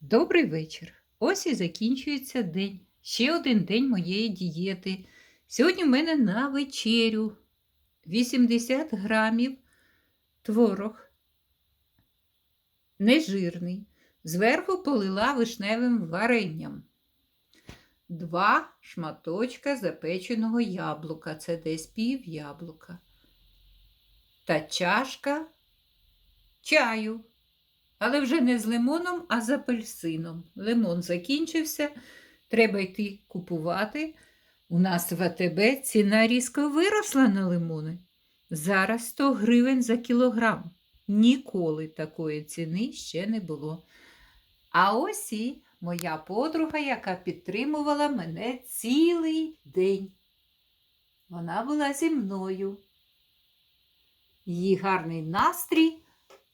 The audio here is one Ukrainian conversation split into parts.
Добрий вечір. Ось і закінчується день. Ще один день моєї дієти. Сьогодні в мене на вечерю 80 грамів творог. Нежирний. Зверху полила вишневим варенням. Два шматочка запеченого яблука. Це десь пів яблука. Та чашка чаю. Але вже не з лимоном, а з апельсином. Лимон закінчився, треба йти купувати. У нас в АТБ ціна різко виросла на лимони. Зараз 100 гривень за кілограм. Ніколи такої ціни ще не було. А ось і моя подруга, яка підтримувала мене цілий день. Вона була зі мною. Її гарний настрій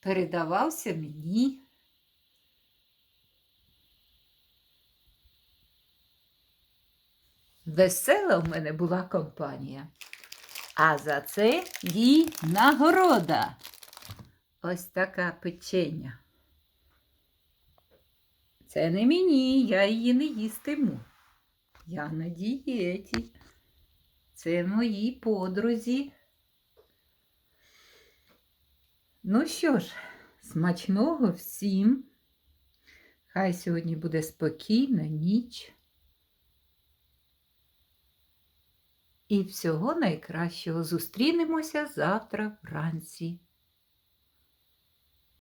передавався мені. Весела в мене була компанія. А за це їй нагорода. Ось така печення. Це не мені, я її не їстиму. Я на дієті. Це моїй подрузі. Ну що ж, смачного всім. Хай сьогодні буде спокійна ніч. І всього найкращого зустрінемося завтра вранці.